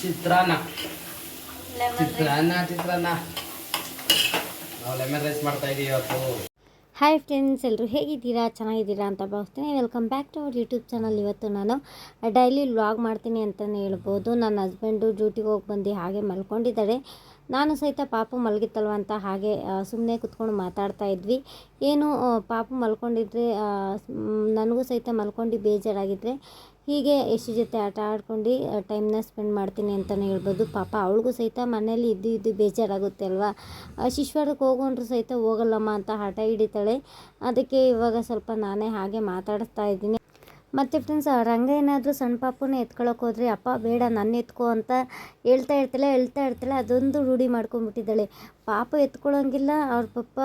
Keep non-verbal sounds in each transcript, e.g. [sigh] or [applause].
ಚಿತ್ರಾನ್ನ. ಚಿತ್ರಾನ್ನ ಚಿತ್ರಾನ್ನ. ನಾವು lemon rice ಮಾಡ್ತಾ ಇದೀವಿ ಇವತ್ತು. ಹಾಯ್ ಫ್ರೆಂಡ್ಸ್ ಎಲ್ಲರೂ ಹೇಗಿದ್ದೀರಾ? ಚೆನ್ನಾಗಿದ್ದೀರಾ ಅಂತ ಭಾವಿಸ್ತೀನಿ. Welcome back to our YouTube channel ಇವತ್ತು ನಾನು ಡೈಲಿ ವ್ಲಾಗ್ ಮಾಡ್ತೀನಿ ಅಂತಲೇ ಹೇಳ್ಬೋದು. ನನ್ನ ಹಸ್ಬೆಂಡು ಡ್ಯೂಟಿಗೆ ಹೋಗಿ ಬಂದು ಹಾಗೆ ಮಲ್ಕೊಂಡಿದ್ದಾರೆ. ನಾನು ಸಹಿತ ಪಾಪು ಮಲಗಿತ್ತಲ್ವ ಅಂತ ಹಾಗೆ ಸುಮ್ಮನೆ ಕುತ್ಕೊಂಡು ಮಾತಾಡ್ತಾ ಇದ್ವಿ. ಏನು ಪಾಪ ಪಾಪು ಮಲ್ಕೊಂಡಿದ್ರೆ ನನಗೂ ಸಹಿತ ಮಲ್ಕೊಂಡು ಬೇಜಾರಾಗಿದ್ದರೆ ಹೀಗೆ ಎಷ್ಟು ಜೊತೆ ಆಟ ಆಡ್ಕೊಂಡು ಟೈಮ್ನ ಸ್ಪೆಂಡ್ ಮಾಡ್ತೀನಿ ಅಂತಲೇ ಹೇಳ್ಬೋದು. ಪಾಪ ಅವಳಿಗೂ ಸಹಿತ ಮನೇಲಿ ಇದ್ದು ಇದ್ದು ಬೇಜಾರಾಗುತ್ತೆ ಅಲ್ವಾ? ಶಿಶ್ವರಕ್ಕೆ ಶಿಶ್ವಾರಕ್ಕೆ ಹೋಗೊಂಡ್ರು ಸಹಿತ ಹೋಗಲ್ಲಮ್ಮ ಅಂತ ಹಠ ಹಿಡಿತಾಳೆ. ಅದಕ್ಕೆ ಇವಾಗ ಸ್ವಲ್ಪ ನಾನೇ ಹಾಗೆ ಮಾತಾಡಿಸ್ತಾ ಇದ್ದೀನಿ. ಮತ್ತು ಫ್ರೆಂಡ್ಸ್ ರಂಗ ಏನಾದರೂ ಸಣ್ಣ ಪಾಪುನ ಎತ್ಕೊಳಕ್ಕೆ ಹೋದ್ರೆ, ಅಪ್ಪ, ಬೇಡ ನನ್ನ ಎತ್ಕೋ ಅಂತ ಹೇಳ್ತಾ ಇರ್ತಾಳೆ ಹೇಳ್ತಾ ಇರ್ತಾಳೆ ಅದೊಂದು ರೂಢಿ ಮಾಡ್ಕೊಂಡ್ಬಿಟ್ಟಿದ್ದಾಳೆ. ಪಾಪು ಎತ್ಕೊಳ್ಳೋಂಗಿಲ್ಲ ಅವ್ರ ಪಪ್ಪ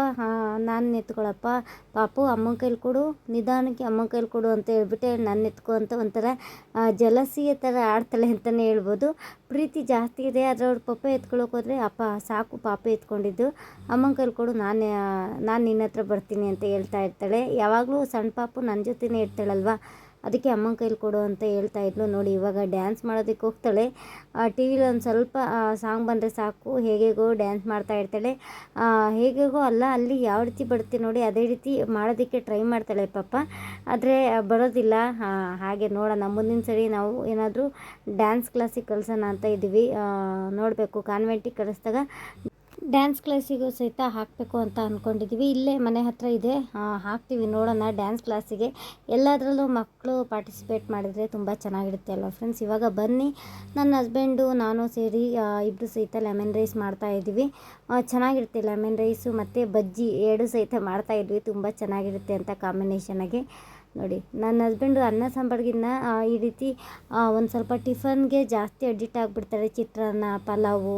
ನಾನು ಎತ್ಕೊಳಪ್ಪ, ಪಾಪು ಅಮ್ಮನ ಕೈಲಿ ಕೊಡು, ನಿಧಾನಕ್ಕೆ ಅಮ್ಮನ ಕೈಲಿ ಕೊಡು ಅಂತ ಹೇಳ್ಬಿಟ್ಟೆ ನನ್ನ ಎತ್ಕೊ ಅಂತ ಒಂಥರ ಜಲಸಿಯ ಥರ ಆಡ್ತಾಳೆ ಅಂತಲೇ ಹೇಳ್ಬೋದು. ಪ್ರೀತಿ ಜಾಸ್ತಿ ಇದೆ, ಆದರೆ ಅವ್ರ ಪಪ್ಪ ಎತ್ಕೊಳಕ್ಕೆ ಹೋದರೆ, ಅಪ್ಪ ಸಾಕು, ಪಾಪ ಎತ್ಕೊಂಡಿದ್ದು, ಅಮ್ಮನ ಕೈಲಿ ಕೊಡು, ನಾನು ನಾನು ನಿನ್ನ ಹತ್ರ ಬರ್ತೀನಿ ಅಂತ ಹೇಳ್ತಾ ಇರ್ತಾಳೆ. ಯಾವಾಗಲೂ ಸಣ್ಣ ಪಾಪು ನನ್ನ ಜೊತೆನೇ ಇರ್ತಾಳಲ್ವಾ? ಅದಕ್ಕೆ ಅಮ್ಮನ ಕೈಲಿ ಕೊಡು ಅಂತ ಹೇಳ್ತಾ ಇದ್ಲು. ನೋಡಿ, ಇವಾಗ ಡ್ಯಾನ್ಸ್ ಮಾಡೋದಕ್ಕೆ ಹೋಗ್ತಾಳೆ. ಟಿ ವಿಲಿ ಒಂದು ಸ್ವಲ್ಪ ಸಾಂಗ್ ಬಂದರೆ ಸಾಕು, ಹೇಗೆಗೋ ಡ್ಯಾನ್ಸ್ ಮಾಡ್ತಾ ಇರ್ತಾಳೆ. ಆ, ಹೇಗೇಗೋ ಅಲ್ಲ ಅಲ್ಲಿ ಯಾವ ರೀತಿ ಬರುತ್ತೆ ನೋಡಿ ಅದೇ ರೀತಿ ಮಾಡೋದಕ್ಕೆ ಟ್ರೈ ಮಾಡ್ತಾಳೆ ಪಾಪ. ಆದರೆ ಬರೋದಿಲ್ಲ. ಹಾಗೆ ನೋಡೋಣ. ಮುಂದಿನ ಸರಿ ನಾವು ಏನಾದರೂ ಡ್ಯಾನ್ಸ್ ಕ್ಲಾಸಿಗೆ ಕಲಿಸೋಣ ಅಂತ ಇದ್ದೀವಿ. ನೋಡಬೇಕು. ಕಾನ್ವೆಂಟಿಗೆ ಕಳಿಸಿದಾಗ ಡ್ಯಾನ್ಸ್ ಕ್ಲಾಸಿಗೂ ಸಹಿತ ಹಾಕಬೇಕು ಅಂತ ಅಂದ್ಕೊಂಡಿದ್ದೀವಿ ಇಲ್ಲೇ ಮನೆ ಹತ್ರ ಇದೆ. ಹಾಕ್ತೀವಿ. ನೋಡೋಣ ಡ್ಯಾನ್ಸ್ ಕ್ಲಾಸಿಗೆ ಎಲ್ಲದರಲ್ಲೂ ಮಕ್ಕಳು ಪಾರ್ಟಿಸಿಪೇಟ್ ಮಾಡಿದರೆ ತುಂಬ ಚೆನ್ನಾಗಿರುತ್ತೆ ಅಲ್ವಾ ಫ್ರೆಂಡ್ಸ್ ಇವಾಗ ಬನ್ನಿ. ನನ್ನ ಹಸ್ಬೆಂಡು ನಾನು ಸೇರಿ ಇಬ್ಬರು ಸಹಿತ ಲೆಮನ್ ರೈಸ್ ಮಾಡ್ತಾ ಇದ್ದೀವಿ. ಚೆನ್ನಾಗಿರುತ್ತೆ ಲೆಮನ್ ರೈಸು ಮತ್ತು ಬಜ್ಜಿ ಎರಡು ಸಹಿತ ಮಾಡ್ತಾ ಇದ್ವಿ. ತುಂಬ ಚೆನ್ನಾಗಿರುತ್ತೆ ಅಂತ ಕಾಂಬಿನೇಷನಾಗಿ ನೋಡಿ, ನನ್ನ ಹಸ್ಬೆಂಡು ಅನ್ನ ಸಾಂಬಾರ್ಗಿನ್ನ ಈ ರೀತಿ ಒಂದು ಸ್ವಲ್ಪ ಟಿಫನ್ಗೆ ಜಾಸ್ತಿ ಅಡಿಟ್ ಆಗಿಬಿಡ್ತಾರೆ. ಚಿತ್ರಾನ್ನ, ಪಲಾವು,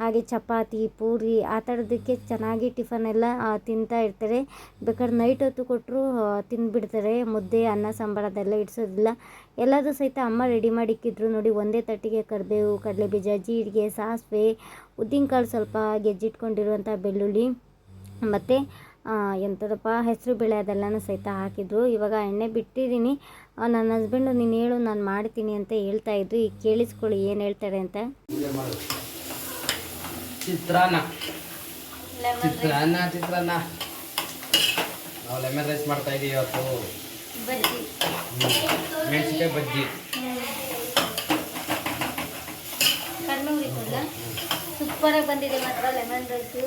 ಹಾಗೆ ಚಪಾತಿ, ಪೂರಿ, ಆ ಥರದಕ್ಕೆ ಚೆನ್ನಾಗಿ ಟಿಫನ್ ಎಲ್ಲ ತಿಂತಾ ಇರ್ತಾರೆ. ಬೇಕಾದ್ರೆ ನೈಟ್ ಹೊತ್ತು ಕೊಟ್ಟರು ತಿಂದುಬಿಡ್ತಾರೆ ಮುದ್ದೆ, ಅನ್ನ, ಸಾಂಬಾರು ಅದೆಲ್ಲ ಇಡಿಸೋದಿಲ್ಲ. ಎಲ್ಲದೂ ಸಹಿತ ಅಮ್ಮ ರೆಡಿ ಮಾಡಿ ಇಕ್ಕಿದ್ರು ನೋಡಿ, ಒಂದೇ ತಟ್ಟಿಗೆ ಕರಿಬೇವು, ಕಡಲೆಬೀಜ, ಜೀರಿಗೆ, ಸಾಸಿವೆ, ಉದ್ದಿನಕಾಳು ಸ್ವಲ್ಪ ಗೆಜ್ಜಿಟ್ಕೊಂಡಿರುವಂಥ ಬೆಳ್ಳುಳ್ಳಿ, ಮತ್ತು ಎಂಥದಪ್ಪ ಹೆಸರು ಬೇಳೆ ಅದೆಲ್ಲನೂ ಸಹಿತ ಹಾಕಿದ್ರು. ಇವಾಗ ಎಣ್ಣೆ ಬಿಟ್ಟಿದ್ದೀನಿ. ನನ್ನ ಹಸ್ಬೆಂಡು ನೀನು ಹೇಳು ನಾನು ಮಾಡ್ತೀನಿ ಅಂತ ಹೇಳ್ತಾ ಇದ್ದು ಈಗ ಕೇಳಿಸ್ಕೊಳ್ಳಿ ಏನು ಹೇಳ್ತಾರೆ ಅಂತ. ಚಿತ್ರಾನ್ನ. ಚಿತ್ರಾನ್ನ ಚಿತ್ರಾನ್ನ. ನಾವು ಲೆಮನ್ ರೈಸ್ ಮಾಡ್ತಾ ಇದೀವಿ ಇವತ್ತು. ಬಜ್ಜಿ. ಮೆಣಸಿನ್ಕಾಯಿ ಬಜ್ಜಿ. ಸೂಪರಾಗಿ ಬಂದಿದೆ ಮಾತ್ರ ಲೆಮನ್ ರೈಸು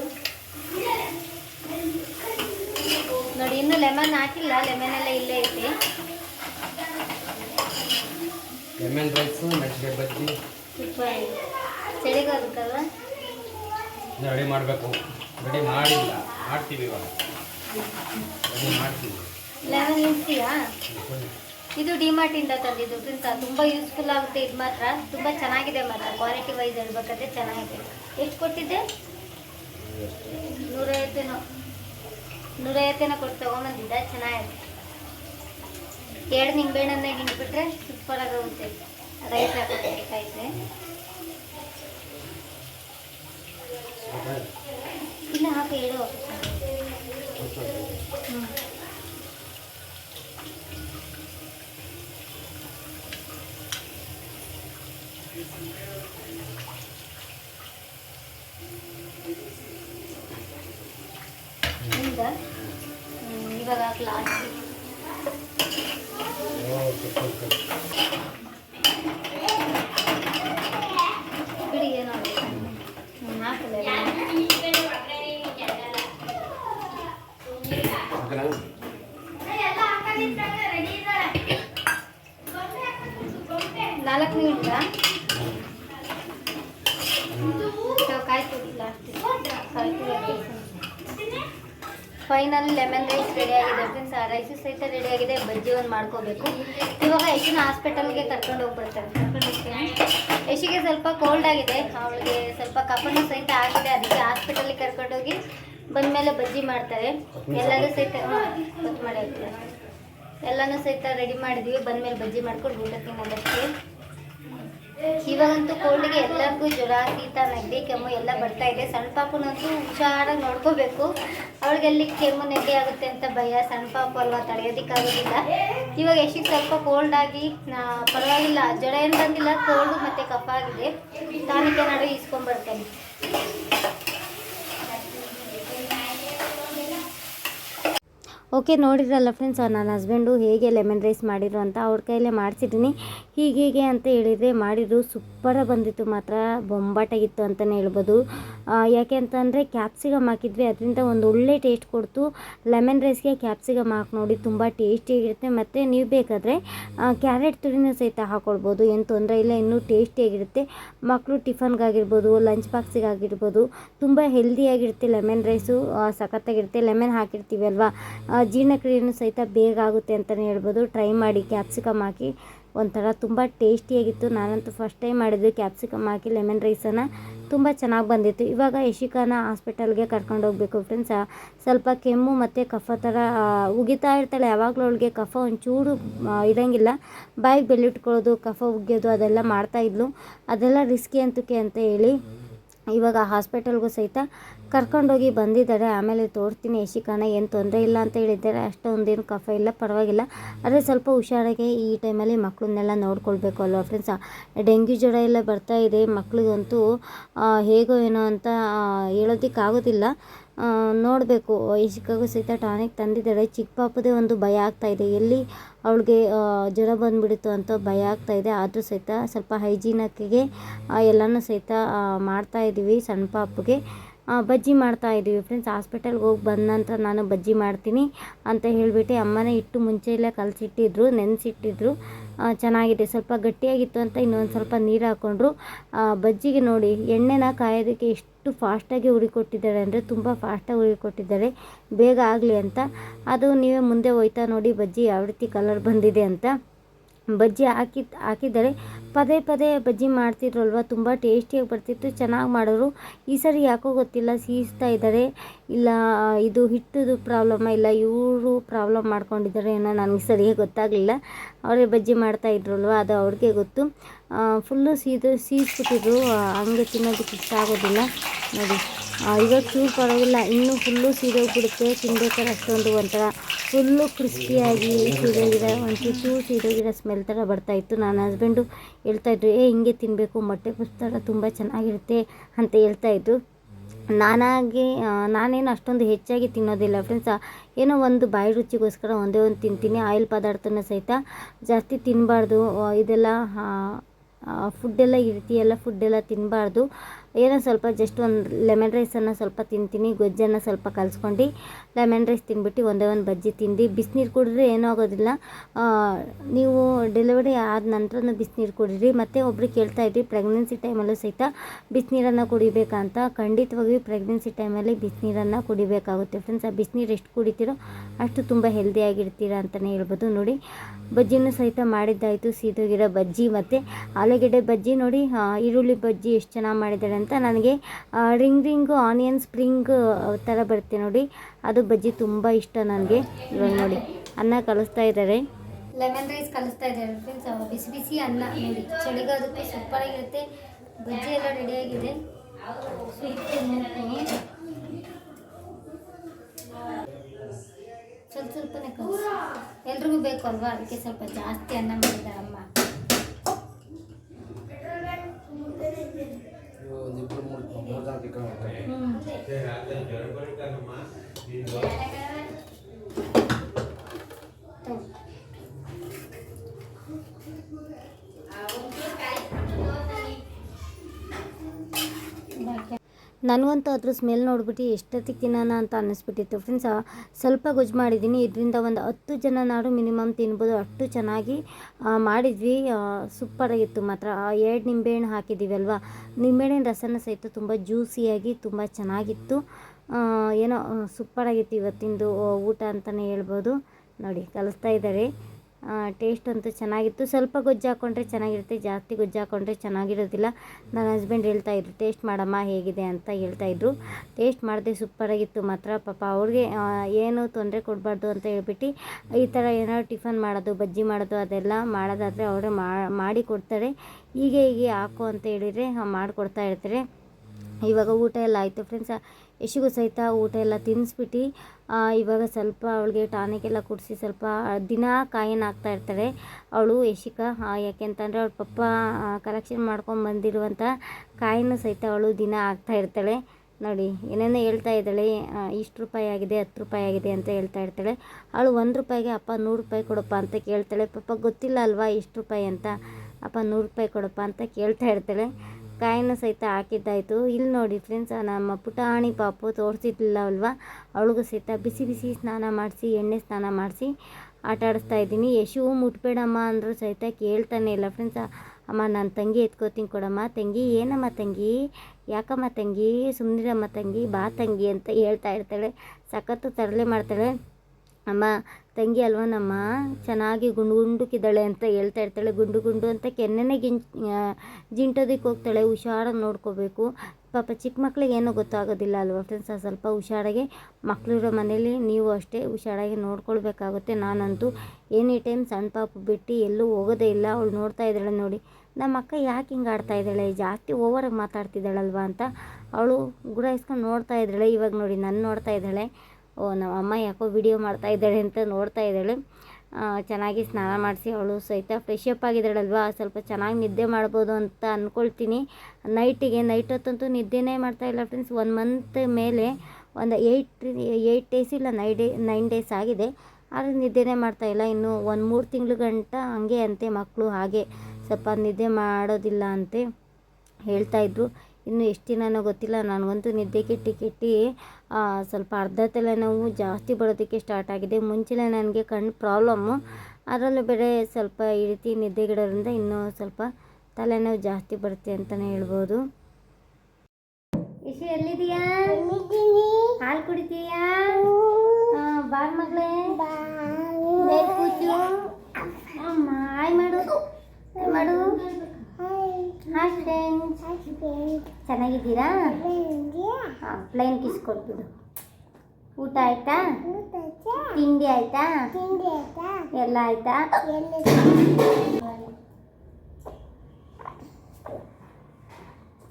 ನೋಡಿ ಇನ್ನೂ ಲೆಮನ್ ಹಾಕಿಲ್ಲ ಲೆಮನ್ ಎಲ್ಲ ಇಲ್ಲೇ ಐತೆ. ಲೆಮನ್ ರೈಸು ಮೆಣಸಿನ್ಕಾಯಿ ಬಜ್ಜಿ. ಚಳಿಗಾಲಕ್ಕಲ್ವ ರೆಡಿ ಮಾಡಬೇಕು. ರೆಡಿ ಮಾಡಿಲ್ಲ. ಮಾಡ್ತೀವಿ ಇವಾಗ. ರೆಡಿ ಮಾಡ್ತೀವಿ. ಲೆಮನ್ ನಿಂತೀಯಾ ಇದು ಡಿಮಾರ್ಟಿಂದ ತಂದಿದ್ದು. ಪ್ರಿಂತ ತುಂಬ ಯೂಸ್ಫುಲ್ ಆಗುತ್ತೆ ಇದು ಮಾತ್ರ. ತುಂಬ ಚೆನ್ನಾಗಿದೆ ಮಾತ್ರ. ಕ್ವಾಲಿಟಿ ವೈಸ್ ಹೇಳ್ಬೇಕಾದ್ರೆ ಚೆನ್ನಾಗಿದೆ. ಎಷ್ಟು ಕೊಟ್ಟಿದ್ದೆ ನೂರೈವತ್ತೇನೋ ನೂರೈವತ್ತೇನೋ ಕೊಟ್ಟು ತೊಗೊಂಬಂದಿದ್ದ ಚೆನ್ನಾಗಿದೆ. ಎರಡು ನಿಂಬೆಹಣ್ಣನ್ನ ಹಿಂಡ್ಬಿಟ್ರೆ ಸೂಪರಾಗಿ ಹೋಗುತ್ತೆ ರೈಸ್ ಹಾಕೋಬೇಕಾಯ್ತೆ ಇಲ್ಲ ಹಾಕಿ ಹೇಳು ಹ್ಞೂ ಹಿಂಗ ಹ್ಮ್, ಇವಾಗ ಲಾಸ್ಟ್ ಬಿಡಿ ಏನೋ ಹ್ಮ್, ಹಾಕಲ್ಲ ನಾಲ್ಕು ನಿಮಿಷ ಫೈನಲ್ ಲೆಮನ್ ರೈಸ್ ರೆಡಿ ಆಗಿದೆ ಫ್ರೆಂಡ್ಸ್ ಆ ರೈಸು ಸಹಿತ ರೆಡಿ ಆಗಿದೆ. ಬಜ್ಜಿ ಒಂದು ಮಾಡ್ಕೋಬೇಕು. ಇವಾಗ ಯಶಿನ ಹಾಸ್ಪಿಟಲ್ಗೆ ಕರ್ಕೊಂಡು ಹೋಗ್ಬಿಡ್ತಾರೆ ಕರ್ಕೊಂಡು ಹೋಗ್ತೀನಿ ಯಶಿಗೆ ಸ್ವಲ್ಪ ಕೋಲ್ಡ್ ಆಗಿದೆ. ಅವಳಿಗೆ ಸ್ವಲ್ಪ ಕಫನು ಸಹಿತ ಆಗಿದೆ. ಅದಕ್ಕೆ ಹಾಸ್ಪಿಟಲ್ಗೆ ಕರ್ಕೊಂಡೋಗಿ ಬಂದಮೇಲೆ ಬಜ್ಜಿ ಮಾಡ್ತಾರೆ. ಎಲ್ಲರೂ ಸಹಿತ ಗೊತ್ತು ಮಾಡಿ. ಎಲ್ಲನೂ ಸಹಿತ ರೆಡಿ ಮಾಡಿದ್ವಿ. ಬಂದಮೇಲೆ ಬಜ್ಜಿ ಮಾಡ್ಕೊಂಡು ಊಟ ತಿನ್ನೋದಕ್ಕೆ. ಇವಾಗಂತೂ ಕೋಲ್ಡ್ಗೆ ಎಲ್ಲರಿಗೂ ಜ್ವರ, ಶೀತ ನೆಗಡಿ ಕೆಮ್ಮು ಎಲ್ಲ ಬರ್ತಾ ಇದೆ. ಸಣ್ಣ ಪಾಪನಂತೂ ಹುಷಾರಾಗಿ ನೋಡ್ಕೋಬೇಕು. ಅವಳಿಗೆಲ್ಲಿ ಕೆಮ್ಮು ನೆಗಡಿ ಆಗುತ್ತೆ ಅಂತ ಭಯ, ಸಣ್ಣ ಪಾಪು ಅಲ್ವಾ ತಡೆಯೋದಕ್ಕಾಗೋದಿಲ್ಲ ಇವಾಗ ಎಷ್ಟಿಗೆ ಸ್ವಲ್ಪ ಕೋಲ್ಡ್ ಆಗಿ ಪರವಾಗಿಲ್ಲ. ಜ್ವರ ಏನು ಬಂದಿಲ್ಲ ಕೋಲ್ಡ್ ಮತ್ತು ಕಫ ಆಗಿದೆ. ಟಾನಿಕ್ ಏನಾದ್ರು ಇಸ್ಕೊಂಡ್ಬರ್ತೇನೆ ಓಕೆ ನೋಡಿರಲ್ಲ ಫ್ರೆಂಡ್ಸ್ ನನ್ನ ಹಸ್ಬೆಂಡು ಹೇಗೆ ಲೆಮನ್ ರೈಸ್ ಮಾಡಿದ್ರು ಅಂತ ಅವ್ರ ಕೈಯಲ್ಲೇ ಮಾಡಿಸಿದ್ದೀನಿ. ಹೀಗೆ ಹೀಗೆ ಅಂತ ಹೇಳಿದರೆ ಮಾಡಿದ್ರು ಸೂಪರಾಗಿ ಬಂದಿತ್ತು ಮಾತ್ರ, ಬೊಂಬಾಟಾಗಿತ್ತು ಅಂತಲೇ ಹೇಳ್ಬೋದು. ಯಾಕೆ ಅಂತಂದರೆ ಕ್ಯಾಪ್ಸಿಕಮ್ ಹಾಕಿದ್ವಿ, ಅದರಿಂದ ಒಂದು ಒಳ್ಳೆ ಟೇಸ್ಟ್ ಕೊಡ್ತು. ಲೆಮನ್ ರೈಸ್ಗೆ ಕ್ಯಾಪ್ಸಿಕಮ್ ಹಾಕಿ ನೋಡಿ, ತುಂಬ ಟೇಸ್ಟಿಯಾಗಿರುತ್ತೆ ಮತ್ತು ನೀವು ಬೇಕಾದರೆ ಕ್ಯಾರೆಟ್ ತುರಿನ ಸಹಿತ ಹಾಕ್ಕೊಳ್ಬೋದು ಏನು ತೊಂದರೆ ಇಲ್ಲ, ಇನ್ನೂ ಟೇಸ್ಟಿಯಾಗಿರುತ್ತೆ ಮಕ್ಕಳು ಟಿಫನ್ಗಾಗಿರ್ಬೋದು ಲಂಚ್ ಬಾಕ್ಸಿಗಾಗಿರ್ಬೋದು ತುಂಬ ಹೆಲ್ದಿಯಾಗಿರುತ್ತೆ ಲೆಮನ್ ರೈಸು ಸಖತ್ತಾಗಿರುತ್ತೆ. ಲೆಮನ್ ಹಾಕಿರ್ತೀವಿ ಅಲ್ವಾ? ಜೀರ್ಣಕ್ರಿಯೆಯೂ ಸಹಿತ ಬೇಗ ಆಗುತ್ತೆ ಅಂತಲೇ ಹೇಳ್ಬೋದು. ಟ್ರೈ ಮಾಡಿ ಕ್ಯಾಪ್ಸಿಕಮ್ ಹಾಕಿ. ಒಂಥರ ತುಂಬ ಟೇಸ್ಟಿಯಾಗಿತ್ತು ನಾನಂತೂ ಫಸ್ಟ್ ಟೈಮ್ ಮಾಡಿದ್ದು ಕ್ಯಾಪ್ಸಿಕಮ್ ಹಾಕಿ ಲೆಮನ್ ರೈಸನ್ನು ತುಂಬ ಚೆನ್ನಾಗಿ ಬಂದಿತ್ತು. ಇವಾಗ ಯಶಿಕಾನ ಹಾಸ್ಪಿಟಲ್ಗೆ ಕರ್ಕೊಂಡು ಹೋಗಬೇಕು ಫ್ರೆಂಡ್ಸ್ ಸ್ವಲ್ಪ ಕೆಮ್ಮು ಮತ್ತು ಕಫ ಥರ ಉಗಿತಾ ಇರ್ತಾಳೆ. ಯಾವಾಗಲೂ ಅವಳಿಗೆ ಕಫ ಒಂಚೂರು ಇರೋಂಗಿಲ್ಲ ಇರಂಗಿಲ್ಲ ಬಾಯಿಗೆ ಬೆಲ್ಲಿಟ್ಕೊಳ್ಳೋದು ಕಫ ಉಗಿಯೋದು ಅದೆಲ್ಲ ಮಾಡ್ತಾಯಿದ್ಲು ಅದೆಲ್ಲ ರಿಸ್ಕಿ ಅಂತಕ್ಕೆ ಅಂತ ಹೇಳಿ ಇವಾಗ ಹಾಸ್ಪಿಟಲ್ಗೂ ಸಹಿತ ಕರ್ಕೊಂಡೋಗಿ ಬಂದಿದ್ದಾರೆ. ಆಮೇಲೆ ತೋರಿಸ್ತೀನಿ ಯಶಿಕಾನ ಏನು ತೊಂದರೆ ಇಲ್ಲ ಅಂತ ಹೇಳಿದ್ದಾರೆ. ಅಷ್ಟೊಂದೇನು ಕಫ ಇಲ್ಲ, ಪರವಾಗಿಲ್ಲ. ಆದರೆ ಸ್ವಲ್ಪ ಹುಷಾರಾಗಿ ಈ ಟೈಮಲ್ಲಿ ಮಕ್ಕಳನ್ನೆಲ್ಲ ನೋಡ್ಕೊಳ್ಬೇಕು ಅಲ್ವಾ ಫ್ರೆಂಡ್ಸ್ ಡೆಂಗ್ಯೂ ಜ್ವರ ಎಲ್ಲ ಬರ್ತಾ ಇದೆ. ಮಕ್ಕಳಿಗಂತೂ ಹೇಗೋ ಏನೋ ಅಂತ ಹೇಳೋದಿಕ್ಕೆ ಹೇಳೋದಕ್ಕಾಗೋದಿಲ್ಲ. ನೋಡಬೇಕು. ಯಶಿಕಾಗೂ ಸಹಿತ ಟಾನಿಕ್ ತಂದಿದ್ದಾರೆ. ಚಿಕ್ಕ ಪಾಪದೇ ಒಂದು ಭಯ ಆಗ್ತಾಯಿದೆ ಎಲ್ಲಿ ಅವಳಿಗೆ ಜ್ವರ ಬಂದುಬಿಡಿತು ಅಂತ ಭಯ ಆಗ್ತಾಯಿದೆ ಆದರೂ ಸಹಿತ ಸ್ವಲ್ಪ ಹೈಜೀನಕ್ಕಿಗೆ ಎಲ್ಲನೂ ಸಹಿತ ಮಾಡ್ತಾಯಿದ್ದೀವಿ ಸಣ್ಣ ಪಾಪುಗೆ. ಬಜ್ಜಿ ಮಾಡ್ತಾ ಇದ್ದೀವಿ ಫ್ರೆಂಡ್ಸ್ ಹಾಸ್ಪಿಟಲ್ಗೆ ಹೋಗಿ ಬಂದ ನಂತರ ನಾನು ಬಜ್ಜಿ ಮಾಡ್ತೀನಿ ಅಂತ ಹೇಳಿಬಿಟ್ಟು ಅಮ್ಮನೇ ಇಟ್ಟು ಮುಂಚೆಯಲ್ಲೇ ಕಲಸಿಟ್ಟಿದ್ರು, ನೆನೆಸಿಟ್ಟಿದ್ರು. ಚೆನ್ನಾಗಿದೆ. ಸ್ವಲ್ಪ ಗಟ್ಟಿಯಾಗಿತ್ತು ಅಂತ ಇನ್ನೊಂದು ಸ್ವಲ್ಪ ನೀರು ಹಾಕ್ಕೊಂಡ್ರು ಬಜ್ಜಿಗೆ ನೋಡಿ ಎಣ್ಣೆನ ಕಾಯೋದಕ್ಕೆ ಎಷ್ಟು ಫಾಸ್ಟಾಗಿ ಉರಿಕೊಟ್ಟಿದ್ದಾರೆ ಅಂದರೆ ತುಂಬ ಫಾಸ್ಟಾಗಿ ಉರಿಕೊಟ್ಟಿದ್ದಾರೆ ಬೇಗ ಆಗಲಿ ಅಂತ. ಅದು ನೀವೇ ಮುಂದೆ ಹೋಯ್ತಾ ನೋಡಿ ಬಜ್ಜಿ ಯಾವ ರೀತಿ ಕಲರ್ ಬಂದಿದೆ ಅಂತ. ಬಜ್ಜಿ ಹಾಕಿ ಹಾಕಿದ್ದಾರೆ ಪದೇ ಪದೇ ಬಜ್ಜಿ ಮಾಡ್ತಿದ್ರಲ್ವ? ತುಂಬ ಟೇಸ್ಟಿಯಾಗಿ ಬರ್ತಿತ್ತು, ಚೆನ್ನಾಗಿ ಮಾಡೋರು ಈ ಸರಿ ಯಾಕೋ ಗೊತ್ತಿಲ್ಲ, ಸೀಸ್ತಾ ಇದ್ದಾರೆ. ಇಲ್ಲ, ಇದು ಹಿಟ್ಟದು ಪ್ರಾಬ್ಲಮ್ಮ ಇಲ್ಲ, ಇವರು ಪ್ರಾಬ್ಲಮ್ ಮಾಡ್ಕೊಂಡಿದ್ದಾರೆ ಏನೋ ನನಗೆ ಸರಿಯಾಗಿ ಗೊತ್ತಾಗಲಿಲ್ಲ. ಅವರೇ ಬಜ್ಜಿ ಮಾಡ್ತಾ ಇದ್ರಲ್ವ, ಅದು ಅವ್ರಿಗೆ ಗೊತ್ತು. ಫುಲ್ಲು ಸೀದು ಸೀಸ್ಬಿಟ್ಟಿದ್ರು ಹಂಗೆ ತಿನ್ನೋದಕ್ಕೆ ಇಷ್ಟ ಆಗೋದಿಲ್ಲ. ನೋಡಿ. ಇವಾಗ ಚೂರು ಪರವಾಗಿಲ್ಲ, ಇನ್ನೂ ಫುಲ್ಲು ಸೀದೋಗ್ಬಿಡುತ್ತೆ ತಿನ್ಬೇಕಾದ್ರೆ ಅಷ್ಟೊಂದು ಒಂಥರ ಫುಲ್ಲು ಕ್ರಿಸ್ಪಿಯಾಗಿ ಒಂದು ಒಂಚೂರು ಚೂರು ಗಿಡ ಸ್ಮೆಲ್ ಥರ ಬರ್ತಾಯಿತ್ತು ನನ್ನ ಹಸ್ಬೆಂಡು ಹೇಳ್ತಾಯಿದ್ರು ಏ, ಹಿಂಗೆ ತಿನ್ನಬೇಕು ಮೊಟ್ಟೆ ಪುಸ್ತಕ ತುಂಬ ಚೆನ್ನಾಗಿರುತ್ತೆ ಅಂತ ಹೇಳ್ತಾಯಿದ್ರು ನಾನಾಗಿ ನಾನೇನು ಅಷ್ಟೊಂದು ಹೆಚ್ಚಾಗಿ ತಿನ್ನೋದಿಲ್ಲ ಫ್ರೆಂಡ್ಸ್ ಏನೋ ಒಂದು ಬಾಯಿ ರುಚಿಗೋಸ್ಕರ ಒಂದೇ ಒಂದು ತಿಂತೀನಿ ಆಯಿಲ್ ಪದಾರ್ಥನ ಸಹಿತ ಜಾಸ್ತಿ ತಿನ್ನಬಾರ್ದು ಇದೆಲ್ಲ ಫುಡ್ಡೆಲ್ಲ ಈ ರೀತಿ ಎಲ್ಲ ಫುಡ್ಡೆಲ್ಲ ತಿನ್ನಬಾರ್ದು ಏನೋ ಸ್ವಲ್ಪ ಜಸ್ಟ್ ಒಂದು ಲೆಮನ್ ರೈಸನ್ನು ಸ್ವಲ್ಪ ತಿಂತೀನಿ, ಗೊಜ್ಜನ್ನು ಸ್ವಲ್ಪ ಕಲಿಸ್ಕೊಂಡು ಲೆಮನ್ ರೈಸ್ ತಿಂದ್ಬಿಟ್ಟು ಒಂದೇ ಒಂದು ಬಜ್ಜಿ ತಿಂದು ಬಿಸಿನೀರು ಕುಡಿದ್ರೆ ಏನೂ ಆಗೋದಿಲ್ಲ. ನೀವು ಡೆಲಿವರಿ ಆದ ನಂತರನೂ ಬಿಸಿನೀರು ಕುಡೀರಿ. ಮತ್ತು ಒಬ್ರು ಕೇಳ್ತಾ ಇದ್ರಿ ಪ್ರೆಗ್ನೆನ್ಸಿ ಟೈಮಲ್ಲೂ ಸಹಿತ ಬಿಸಿನೀರನ್ನು ಕುಡಿಬೇಕಂತ. ಖಂಡಿತವಾಗಿಯೂ ಪ್ರೆಗ್ನೆನ್ಸಿ ಟೈಮಲ್ಲಿ ಬಿಸಿನೀರನ್ನು ಕುಡಿಬೇಕಾಗುತ್ತೆ. ಫ್ರೆಂಡ್ಸ್ ಆ ಬಿಸಿನೀರು ಎಷ್ಟು ಕುಡಿತೀರೋ ಅಷ್ಟು ತುಂಬ ಹೆಲ್ದಿಯಾಗಿರ್ತೀರ ಅಂತಲೇ ಹೇಳ್ಬೋದು. ನೋಡಿ, ಬಜ್ಜಿನೂ ಸಹಿತ ಮಾಡಿದ್ದಾಯಿತು. ಸೀದೋಗಿರೋ ಬಜ್ಜಿ ಮತ್ತು ಆಲೂಗೆಡ್ಡೆ ಬಜ್ಜಿ ನೋಡಿ. ಈರುಳ್ಳಿ ಬಜ್ಜಿ ಎಷ್ಟು ಚೆನ್ನಾಗಿ ಮಾಡಿದ್ದಾರೆ ಅಂತ ನನಗೆ ರಿಂಗ್ ರಿಂಗು, ಆನಿಯನ್ ಸ್ಪ್ರಿಂಗ್ ಥರ ಬರುತ್ತೆ ನೋಡಿ. ಅದು ಬಜ್ಜಿ ತುಂಬ ಇಷ್ಟ ನನಗೆ. ಇವಾಗ ನೋಡಿ, ಅನ್ನ ಕಲಿಸ್ತಾ ಇದ್ದಾರೆ. ಲೆಮನ್ ರೈಸ್ ಕಲಿಸ್ತಾ ಇದ್ದಾರೆ ಫ್ರೆಂಡ್ಸ್ ಬಿಸಿ ಬಿಸಿ ಅನ್ನ ನೋಡಿ. ಚಳಿಗಾಲಕ್ಕೆ ಸೂಪರಾಗಿರುತ್ತೆ ಬಜ್ಜಿ ಎಲ್ಲ ರೆಡಿಯಾಗಿದೆ ಸ್ವಲ್ಪ ಸ್ವಲ್ಪನೇ ಕಲಿಸಿ. ಎಲ್ರಿಗೂ ಬೇಕು ಅಲ್ವಾ? ಅದಕ್ಕೆ ಸ್ವಲ್ಪ ಜಾಸ್ತಿ ಅನ್ನ ಮಾಡಿದ್ದಾರೆ ಅಮ್ಮ ಒಂದಿಬ್ಬರು ಮೂರು ಮೂರು ಜನ ತಿಳ್ಕೊಂಡು ಹ್ಮ್. ತಗೋ. ಬಾಕಿ. ನನಗಂತೂ ಅದ್ರ ಸ್ಮೆಲ್ ನೋಡ್ಬಿಟ್ಟು ಎಷ್ಟೊತ್ತಿಗೆ ತಿನ್ನೋಣ ಅಂತ ಅನ್ನಿಸ್ಬಿಟ್ಟಿತ್ತು ಫ್ರೆಂಡ್ಸ್ ಸ್ವಲ್ಪ ಗೊಜ್ಜು ಮಾಡಿದ್ದೀನಿ. ಇದರಿಂದ ಒಂದು ಹತ್ತು ಜನ ನಾಡು ಮಿನಿಮಮ್ ತಿನ್ಬೋದು. ಅಷ್ಟು ಚೆನ್ನಾಗಿ ಮಾಡಿದ್ವಿ. ಸೂಪರಾಗಿತ್ತು ಮಾತ್ರ. ಎರಡು ನಿಂಬೆಹಣ್ಣು ಹಾಕಿದ್ದೀವಿ ಅಲ್ವಾ? ನಿಂಬೆಹಣ್ಣಿನ ರಸನ ಸಹಿತ ತುಂಬ ಜ್ಯೂಸಿಯಾಗಿ ತುಂಬ ಚೆನ್ನಾಗಿತ್ತು. ಏನೋ ಸೂಪರಾಗಿತ್ತು ಇವತ್ತಿಂದು ಊಟ ಅಂತಲೇ ಹೇಳ್ಬೋದು. ನೋಡಿ, ಕಲಿಸ್ತಾ ಇದ್ದಾರೆ. ಟೇಸ್ಟ್ ಅಂತೂ ಚೆನ್ನಾಗಿತ್ತು. ಸ್ವಲ್ಪ ಗೊಜ್ಜು ಹಾಕ್ಕೊಂಡ್ರೆ ಚೆನ್ನಾಗಿರುತ್ತೆ, ಜಾಸ್ತಿ ಗೊಜ್ಜು ಹಾಕ್ಕೊಂಡ್ರೆ ಚೆನ್ನಾಗಿರೋದಿಲ್ಲ. ನನ್ನ ಹಸ್ಬೆಂಡ್ ಹೇಳ್ತಾಯಿದ್ರು ಟೇಸ್ಟ್ ಮಾಡಮ್ಮ, ಹೇಗಿದೆ? ಅಂತ ಹೇಳ್ತಾಯಿದ್ರು ಟೇಸ್ಟ್ ಮಾಡಿದೆ ಸೂಪರಾಗಿತ್ತು ಮಾತ್ರ. ಪಾಪ ಅವ್ರಿಗೆ ಏನು ತೊಂದರೆ ಕೊಡಬಾರ್ದು ಅಂತ ಹೇಳ್ಬಿಟ್ಟು, ಈ ಥರ ಏನಾದ್ರು ಟಿಫನ್ ಮಾಡೋದು, ಬಜ್ಜಿ ಮಾಡೋದು, ಅದೆಲ್ಲ ಮಾಡೋದಾದರೆ ಅವರೇ ಮಾಡಿ ಕೊಡ್ತಾರೆ. ಹೀಗೆ ಹೀಗೆ ಹಾಕು ಅಂತ ಹೇಳಿದರೆ ಮಾಡಿಕೊಡ್ತಾ ಇರ್ತಾರೆ. ಇವಾಗ ಊಟ ಎಲ್ಲ ಆಯಿತು ಫ್ರೆಂಡ್ಸ್ ಯಶಿಗೂ ಸಹಿತ ಊಟ ಎಲ್ಲ ತಿನ್ನಿಸ್ಬಿಟ್ಟು ಇವಾಗ ಸ್ವಲ್ಪ ಅವಳಿಗೆ ಟಾನಿಕ್ ಎಲ್ಲ ಕುಡಿಸಿ ಸ್ವಲ್ಪ ದಿನ ಕಾಯಿನ ಆಗ್ತಾ ಇರ್ತಾಳೆ. ಅವಳು, ಯಶಿಕ ಯಾಕೆ ಅಂತಂದರೆ ಅವಳ ಪಪ್ಪ ಕಲೆಕ್ಷನ್ ಮಾಡ್ಕೊಂಡು ಬಂದಿರುವಂಥ ಕಾಯಿನೂ ಸಹಿತ ಅವಳು ದಿನ ಆಗ್ತಾ ಇರ್ತಾಳೆ. ನೋಡಿ, ಏನೇನೋ ಹೇಳ್ತಾ ಇದ್ದಾಳೆ. ಇಷ್ಟು ರೂಪಾಯಿ ಆಗಿದೆ, ಹತ್ತು ರೂಪಾಯಿ ಆಗಿದೆ ಅಂತ ಹೇಳ್ತಾ ಇರ್ತಾಳೆ. ಅವಳು ಒಂದು ರೂಪಾಯಿಗೆ, ಅಪ್ಪ, ನೂರು ರೂಪಾಯಿ ಕೊಡಪ್ಪ ಅಂತ ಕೇಳ್ತಾಳೆ. ಪಪ್ಪ, ಗೊತ್ತಿಲ್ಲ ಅಲ್ವಾ ಇಷ್ಟು ರೂಪಾಯಿ ಅಂತ? ಅಪ್ಪ, ನೂರು ರೂಪಾಯಿ ಕೊಡಪ್ಪ ಅಂತ ಕೇಳ್ತಾ ಇರ್ತಾಳೆ. ಕಾಯಿನ ಸಹಿತ ಹಾಕಿದ್ದಾಯಿತು. ಇಲ್ಲಿ ನೋಡಿ ಫ್ರೆಂಡ್ಸ್ ನಮ್ಮ ಪುಟಾಣಿ ಪಾಪು ತೋರಿಸಿದ್ಲಿಲ್ಲ ಅಲ್ವಾ ಅವಳಿಗೂ ಸಹಿತ ಬಿಸಿ ಬಿಸಿ ಸ್ನಾನ ಮಾಡಿಸಿ, ಎಣ್ಣೆ ಸ್ನಾನ ಮಾಡಿಸಿ ಆಟ ಆಡಿಸ್ತಾ ಇದ್ದೀನಿ. ಯಶು ಮುಟ್ಬೇಡಮ್ಮ ಅಂದರೂ ಸಹಿತ ಕೇಳ್ತಾನೆ ಇಲ್ಲ ಫ್ರೆಂಡ್ಸ್ ಅಮ್ಮ, ನಾನು ತಂಗಿ ಎತ್ಕೋತೀನಿ ಕೊಡಮ್ಮ. ತಂಗಿ, ಏನಮ್ಮ ತಂಗಿ? ಯಾಕಮ್ಮ ತಂಗಿ? ಸುಮ್ಮನಿರಮ್ಮ ತಂಗಿ. ಬಾ ತಂಗಿ ಅಂತ ಹೇಳ್ತಾ ಇರ್ತಾಳೆ. ಸಖತ್ತು ತರಲೆ ಮಾಡ್ತಾಳೆ. ಅಮ್ಮ ತಂಗಿ ಅಲ್ವನಮ್ಮ ಚೆನ್ನಾಗಿ ಗುಂಡು ಗುಂಡುಕಿದ್ದಾಳೆ ಅಂತ ಹೇಳ್ತಾ ಇರ್ತಾಳೆ. ಗುಂಡು ಗುಂಡು ಅಂತ ಕೆನ್ನೆನೇ ಗಿಂ ಜಿಂಟೋದಕ್ಕೆ ಹೋಗ್ತಾಳೆ. ಹುಷಾರಾಗಿ ನೋಡ್ಕೋಬೇಕು. ಪಾಪ ಚಿಕ್ಕ ಮಕ್ಳಿಗೆ ಏನೂ ಗೊತ್ತಾಗೋದಿಲ್ಲ ಅಲ್ವಾ ಫ್ರೆಂಡ್ಸ್ ಸ್ವಲ್ಪ ಹುಷಾರಾಗಿ ಮಕ್ಕಳಿರೋ ಮನೇಲಿ ನೀವು ಅಷ್ಟೇ ಹುಷಾರಾಗಿ ನೋಡ್ಕೊಳ್ಬೇಕಾಗುತ್ತೆ ನಾನಂತೂ. ಎನಿ ಟೈಮ್ ಸಣ್ಣ ಪಾಪು ಬಿಟ್ಟು ಎಲ್ಲೂ ಹೋಗೋದೇ ಇಲ್ಲ. ಅವಳು ನೋಡ್ತಾ ಇದ್ದಾಳೆ ನೋಡಿ. ನಮ್ಮ ಅಕ್ಕ ಯಾಕೆ ಹಿಂಗೆ ಆಡ್ತಾ ಇದ್ದಾಳೆ? ಜಾಸ್ತಿ ಓವರಾಗಿ ಮಾತಾಡ್ತಿದ್ದಾಳಲ್ವಾ ಅಂತ. ಅವಳು ಗುಡಾಯಿಸ್ಕೊಂಡು ನೋಡ್ತಾ ಇದ್ದಾಳೆ. ಇವಾಗ ನೋಡಿ, ನಾನು ನೋಡ್ತಾ ಇದ್ದಾಳೆ. ಓ, ನಮ್ಮ ಅಮ್ಮ ಯಾಕೋ ವಿಡಿಯೋ ಮಾಡ್ತಾ ಇದ್ದಾಳೆ ಅಂತ ನೋಡ್ತಾ ಇದ್ದಾಳೆ. ಚೆನ್ನಾಗಿ ಸ್ನಾನ ಮಾಡಿಸಿ ಅವಳು ಸಹಿತ ಫ್ರೆಶ್ ಅಪ್ ಆಗಿದ್ದಾಳಲ್ವಾ? ಸ್ವಲ್ಪ ಚೆನ್ನಾಗಿ ನಿದ್ದೆ ಮಾಡ್ಬೋದು ಅಂತ ಅಂದ್ಕೊಳ್ತೀನಿ ನೈಟಿಗೆ ನೈಟ್ ಹೊತ್ತಂತೂ ನಿದ್ದೆನೇ ಮಾಡ್ತಾ ಇಲ್ಲ ಫ್ರೆಂಡ್ಸ್ ಒನ್ ಮಂತ್ ಮೇಲೆ ಒಂದು ಏಯ್ಟ್ ಏಯ್ಟ್ ಡೇಸ್ ಇಲ್ಲ ನೈ ಡೇ ನೈನ್ ಡೇಸ್ ಆಗಿದೆ. ಆದರೆ ನಿದ್ದೆನೇ ಮಾಡ್ತಾ ಇಲ್ಲ. ಇನ್ನು ಒಂದು ಮೂರು ತಿಂಗಳು ಗಂಟ ಹಂಗೆ ಅಂತೆ ಮಕ್ಕಳು ಹಾಗೆ. ಸ್ವಲ್ಪ ನಿದ್ದೆ ಮಾಡೋದಿಲ್ಲ ಅಂತೆ ಹೇಳ್ತಾ ಇದ್ರು. ಇನ್ನು ಎಷ್ಟು ದಿನನೋ ಗೊತ್ತಿಲ್ಲ. ನನಗಂತೂ ನಿದ್ದೆ ಕೆಟ್ಟಿ ಕೆಟ್ಟಿ ಸ್ವಲ್ಪ ಅರ್ಧ ತಲೆನೋವು ಜಾಸ್ತಿ ಬರೋದಕ್ಕೆ ಸ್ಟಾರ್ಟ್ ಆಗಿದೆ. ಮುಂಚೆನೇ ನನಗೆ ಕಣ್ಣು ಪ್ರಾಬ್ಲಮ್ಮು ಅದರಲ್ಲೂ ಬೇರೆ ಸ್ವಲ್ಪ ಈ ರೀತಿ ನಿದ್ದೆಗಿಡೋದ್ರಿಂದ ಇನ್ನೂ ಸ್ವಲ್ಪ ತಲೆನೋವು ಜಾಸ್ತಿ ಬರುತ್ತೆ ಅಂತಲೇ ಹೇಳ್ಬೋದು. ಇಶು ಎಲ್ಲಿದೀಯಾ ಹಾಲು ಕುಡಿತೀಯಾ? ಬಾರ್ ಮಗಳೇ. ಕೂತು ಮಾಡು. ಮಾಡು. ಹಾಯ್ ಫ್ರೆಂಡ್ಸ್ ಚೆನ್ನಾಗಿದ್ದೀರಾ? ಪ್ಲೇನ್ ಕಿಸ್ ಕೊಟ್ಬಿಡು. ಊಟ ಆಯ್ತಾ? ತಿಂಡಿ ಆಯ್ತಾ? ಎಲ್ಲ ಆಯ್ತಾ?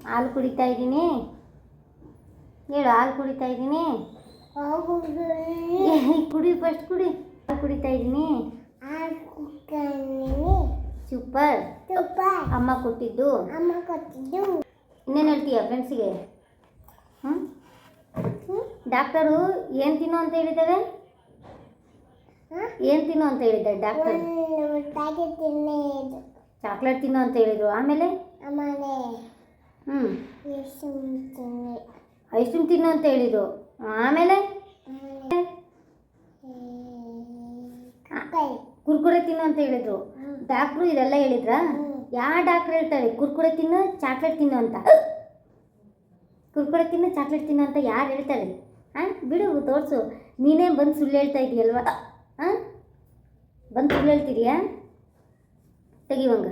ಹಾಲು ಕುಡಿತಾ ಇದ್ದೀನಿ. ಹೇಳು ಹಾಲು ಕುಡಿತಾ ಇದ್ದೀನಿ. ಕುಡಿ ಫಸ್ಟ್ ಕುಡಿ. ಹಾಲು ಕುಡಿತಾ ಇದ್ದೀನಿ. ಸೂಪರ್ ಅಮ್ಮ ಕೊಟ್ಟಿದ್ದು. ಅಮ್ಮ ಕೊಟ್ಟಿದ್ದು. ಇನ್ನೇನು ಹೇಳ್ತೀಯ ಫ್ರೆಂಡ್ಸಿಗೆ ಹ್ಞೂ ಡಾಕ್ಟರು ಏನು ತಿನ್ನು ಅಂತ ಹೇಳಿದ್ದಾರೆ ಏನು ತಿನ್ನು ಅಂತ ಹೇಳಿದ್ದಾರೆ ಡಾಕ್ಟರ್ ಚಾಕ್ಲೇಟ್ ತಿನ್ನು ಅಂತ ಹೇಳಿದ್ರು ಆಮೇಲೆ? ಆಮೇಲೆ ಹ್ಞೂ ಐಸ್ ಕ್ರೀಮ್ ತಿನ್ನು. ಅಂತ ಹೇಳಿದ್ರು ಆಮೇಲೆ? ಕುರ್ಕುರೆ ತಿನ್ನು ಅಂತ ಹೇಳಿದ್ರು. ಡಾಕ್ಟ್ರು ಇದೆಲ್ಲ ಹೇಳಿದ್ರಾ? ಯಾವ ಡಾಕ್ಟ್ರ್ ಹೇಳ್ತಾರೆ ಕುರ್ಕುರೆ ತಿನ್ನು ಚಾಕ್ಲೇಟ್ ತಿನ್ನು ಅಂತ. ಕುರ್ಕುರೆ ತಿನ್ನು ಚಾಕ್ಲೇಟ್ ತಿನ್ನು ಅಂತ ಯಾರು ಹೇಳ್ತಾರೆ ಹಾಂ ಬಿಡು ತೋರಿಸು. ನೀನೇ ಬಂದು ಸುಳ್ಳು ಹೇಳ್ತಾ ಇದೆಯಲ್ವಾ? ಹಾಂ? ಬಂದು ಸುಳ್ಳು ಹೇಳ್ತಿದ್ಯಾ? ತೆಗಿವಂಗ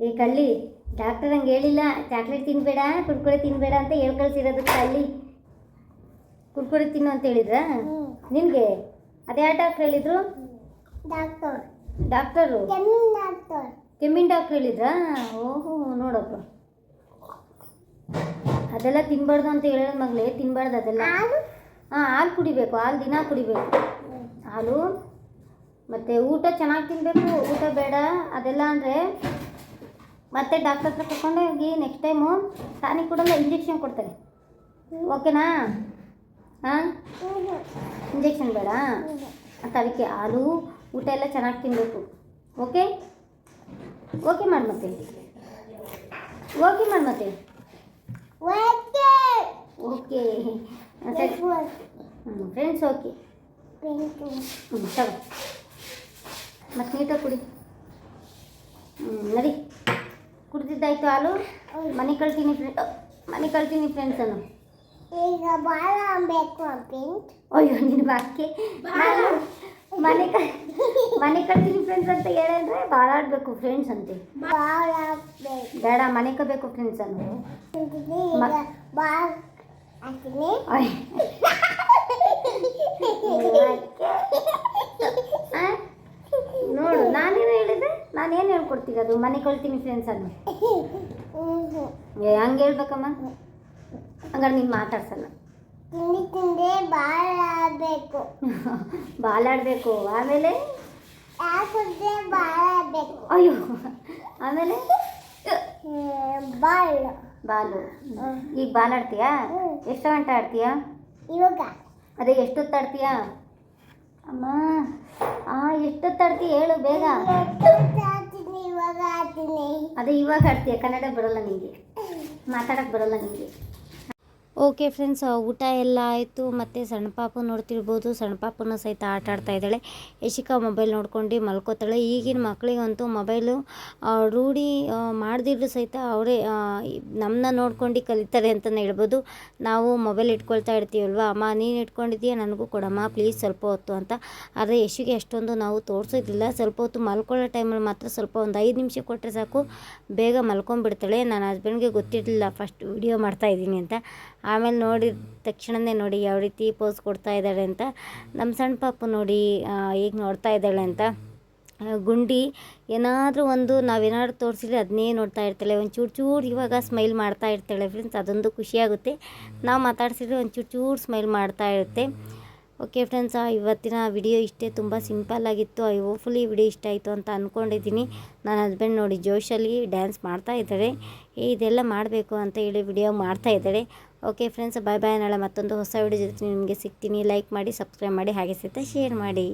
ಏ ಕಳ್ಳಿ ಡಾಕ್ಟರ್ ಹಂಗೆ ಹೇಳಿಲ್ಲ ಚಾಕ್ಲೇಟ್ ತಿನ್ನಬೇಡ ಕುರ್ಕುರೆ ತಿನ್ನಬೇಡ ಅಂತ ಹೇಳಿ ಕಳ್ಸಿರೋದು ಕಳ್ಳಿ. ಕುರ್ಕುರೆ ತಿನ್ನು ಅಂತ ಹೇಳಿದ್ರಾ? ನಿನಗೆ ಅದ್ಯಾವ ಡಾಕ್ಟ್ರ್ ಹೇಳಿದ್ರು? Doctor doctor. ಕೆಮ್ಮಿನ ಡಾಕ್ಟರ್ ಹೇಳಿದ್ರ? ಓಹೋ ನೋಡಪ್ಪ. ಅದೆಲ್ಲ ತಿನ್ಬಾರ್ದು ಅಂತ ಹೇಳೋದು ಮಗಳೇ ತಿನ್ಬಾರ್ದು ಅದೆಲ್ಲ. ಹಾಂ ಹಾಲು ಕುಡಿಬೇಕು ಹಾಲು ದಿನ ಕುಡಿಬೇಕು. ಹಾಲು ಮತ್ತು ಊಟ ಚೆನ್ನಾಗಿ ತಿನ್ನಬೇಕು ಊಟ ಬೇಡ ಅದೆಲ್ಲ ಅಂದರೆ ಮತ್ತೆ ಡಾಕ್ಟರ್ ಹತ್ರ ಕರ್ಕೊಂಡು ಹೋಗಿ ನೆಕ್ಸ್ಟ್ ಟೈಮು ಟಾನಿಕ್ ಕೊಡಲ್ಲ ಇಂಜೆಕ್ಷನ್ ಕೊಡ್ತಾರೆ. ಓಕೆನಾ ಹಾಂ? ಇಂಜೆಕ್ಷನ್ ಬೇಡ? ಅಂತ ಅದಕ್ಕೆ ಹಾಲು ಊಟ ಎಲ್ಲ ಚೆನ್ನಾಗಿ ತಿನ್ನಬೇಕು ಓಕೆ? ಓಕೆ ಮಾಡಿ ಮತ್ತೆ ಓಕೆ. ಮಾಡಿ ಮತ್ತೆ ಓಕೆ ಓಕೆ. ಫ್ರೆಂಡ್ಸ್ ಓಕೆ ಹ್ಞೂ ತಗೋ ಮತ್ತು ನೀಟಾಗಿ ಕುಡಿ. ಹ್ಞೂ ನಡಿ. ಕುಡ್ದಿದ್ದಾಯ್ತು ಹಾಲು. ಮನೆ ಕಳ್ತೀನಿ ಫ್ರೆಂಡ್ ಮನೆ ಕಳ್ತೀನಿ ಫ್ರೆಂಡ್ಸ್ ಅನ್ನು. ಈಗ ಬಾಳ ಬೇಕು ಪಿಂಕ್ ಅಯ್ಯೋ ನಿನ್ನ ಬಾಕಿ. ಮನೆ ಕ ಮನೆ ಕಳ್ತೀನಿ ಫ್ರೆಂಡ್ಸ್ ಅಂತ ಹೇಳಿದ್ರೆ ಬಾಳಾಡಬೇಕು ಫ್ರೆಂಡ್ಸ್ ಅಂತೆ. ಬೇಡ ಮನೆ ಕಬೇಕು ಫ್ರೆಂಡ್ಸ್ ಅಂದ್ರೆ? ನೋಡು ನಾನೇನು ಹೇಳಿದೆ? ನಾನೇನು ಹೇಳ್ಕೊಡ್ತೀನಿ ಅದು? ಮನೆ ಕಳ್ತೀನಿ ಫ್ರೆಂಡ್ಸ್ ಅನ್ನು. ಹಂಗೆ ಹೇಳ್ಬೇಕಮ್ಮ. ಹಂಗಾರೆ ನೀನು ಮಾತಾಡ್ಸಲ್ಲ. ತಿಂಡಿ ತಿಂದೆ ಬಾಲ್ ಹಾಕ್ಬೇಕು [laughs] ಬಾಲಾಡಬೇಕು ಆಮೇಲೆ? ಯಾಕಂದ್ರೆ ಬಾಲ್ ಹಾಕ್ಬೇಕು ಅಯ್ಯೋ. ಆಮೇಲೆ? ಬಾಲ್ ಬಾಲು ಈಗ ಬಾಲಾಡ್ತೀಯಾ ಎಷ್ಟು ಗಂಟೆ ಆಡ್ತೀಯಾ ಇವಾಗ. ಅದೇ ಎಷ್ಟೊತ್ತು ಆಡ್ತೀಯಾ ಅಮ್ಮ ಆ ಎಷ್ಟೊತ್ತು ಆಡ್ತೀಯ ಹೇಳು ಬೇಗ. ಆಡ್ತೀನಿ ಇವಾಗ ಆಡ್ತೀನಿ. ಅದೇ ಇವಾಗ ಆಡ್ತೀಯ? ಕನ್ನಡ ಬರಲ್ಲ ನಿಮಗೆ ಮಾತಾಡಕ್ಕೆ ಬರಲ್ಲ ನಿಮಗೆ ಓಕೆ ಫ್ರೆಂಡ್ಸ್ ಊಟ ಎಲ್ಲ ಆಯಿತು. ಮತ್ತು ಸಣ್ಣ ಪಾಪು ನೋಡ್ತಿರ್ಬೋದು. ಸಣ್ಣ ಪಾಪುನ ಸಹಿತ ಆಟ ಆಡ್ತಾ ಇದ್ದಾಳೆ. ಯಶಿಕಾ ಮೊಬೈಲ್ ನೋಡ್ಕೊಂಡು ಮಲ್ಕೋತಾಳೆ. ಈಗಿನ ಮಕ್ಕಳಿಗಂತೂ ಮೊಬೈಲು ರೂಢಿ ಮಾಡದಿದ್ರು ಸಹಿತ ಅವರೇ ನಮ್ಮನ್ನ ನೋಡ್ಕೊಂಡು ಕಲಿತಾರೆ ಅಂತಲೇ ಹೇಳ್ಬೋದು. ನಾವು ಮೊಬೈಲ್ ಇಟ್ಕೊಳ್ತಾ ಇರ್ತೀವಲ್ವ? ಅಮ್ಮ, ನೀನು ಇಟ್ಕೊಂಡಿದ್ದೀಯಾ? ನನಗೂ ಕೊಡಮ್ಮ ಪ್ಲೀಸ್ ಸ್ವಲ್ಪ ಹೊತ್ತು ಅಂತ. ಆದರೆ ಯಶಿಗೆ ಅಷ್ಟೊಂದು ನಾವು ತೋರಿಸೋದಿಲ್ಲ. ಸ್ವಲ್ಪ ಹೊತ್ತು ಮಲ್ಕೊಳ್ಳೋ ಟೈಮಲ್ಲಿ ಮಾತ್ರ ಸ್ವಲ್ಪ ಒಂದು ಐದು ನಿಮಿಷ ಕೊಟ್ಟರೆ ಸಾಕು. ಬೇಗ ಮಲ್ಕೊಂಡ್ಬಿಡ್ತಾಳೆ. ನನ್ನ ಹಸ್ಬೆಂಡ್ಗೆ ಗೊತ್ತಿರಲಿಲ್ಲ. ಫಸ್ಟ್ ವಿಡಿಯೋ ಮಾಡ್ತಾ ಇದ್ದೀನಿ ಅಂತ. ಆಮೇಲೆ ನೋಡಿದ ತಕ್ಷಣವೇ ನೋಡಿ ಯಾವ ರೀತಿ ಪೋಸ್ ಕೊಡ್ತಾ ಇದ್ದಾಳೆ ಅಂತ. ನಮ್ಮ ಸಣ್ಣ ಪಾಪು ನೋಡಿ ಈಗ ನೋಡ್ತಾ ಇದ್ದಾಳೆ ಅಂತ. ಗುಂಡಿ ಏನಾದರೂ ಒಂದು ನಾವೇನಾದ್ರು ತೋರಿಸಿದ್ರೆ ಅದನ್ನೇ ನೋಡ್ತಾ ಇರ್ತಾಳೆ. ಒಂದು ಚೂರು ಚೂರು ಇವಾಗ ಸ್ಮೈಲ್ ಮಾಡ್ತಾ ಇರ್ತಾಳೆ ಫ್ರೆಂಡ್ಸ್ ಅದೊಂದು ಖುಷಿಯಾಗುತ್ತೆ ನಾವು ಮಾತಾಡ್ಸಿದ್ರೆ ಒಂದು ಚೂರು ಚೂರು ಸ್ಮೈಲ್ ಮಾಡ್ತಾ ಇರುತ್ತೆ. ಓಕೆ ಫ್ರೆಂಡ್ಸ್ ಇವತ್ತಿನ ವಿಡಿಯೋ ಇಷ್ಟೇ. ತುಂಬ ಸಿಂಪಲ್ ಆಗಿತ್ತು. ಐ ಹೋಪ್ಫುಲಿ ವಿಡಿಯೋ ಇಷ್ಟ ಆಯಿತು ಅಂತ ಅಂದ್ಕೊಂಡಿದ್ದೀನಿ ನನ್ನ ಹಸ್ಬೆಂಡ್ ನೋಡಿ ಜೋಶಲ್ಲಿ ಡ್ಯಾನ್ಸ್ ಮಾಡ್ತಾ ಇದ್ದಾರೆ. ಇದೆಲ್ಲ ಮಾಡಬೇಕು ಅಂತ ಹೇಳಿ ವಿಡಿಯೋ ಮಾಡ್ತಾ ಇದ್ದಾಳೆ ಓಕೆ ಫ್ರೆಂಡ್ಸ್ ಬಾಯ್ ಬಾಯ್ ನಾಳೆ ಮತ್ತೊಂದು ಹೊಸ ವಿಡಿಯೋ ಜೊತೆ ನಿಮಗೆ ಸಿಗ್ತೀನಿ. ಲೈಕ್ ಮಾಡಿ ಸಬ್ಸ್ಕ್ರೈಬ್ ಮಾಡಿ, ಹಾಗೆ ಸಹಿತ ಶೇರ್ ಮಾಡಿ.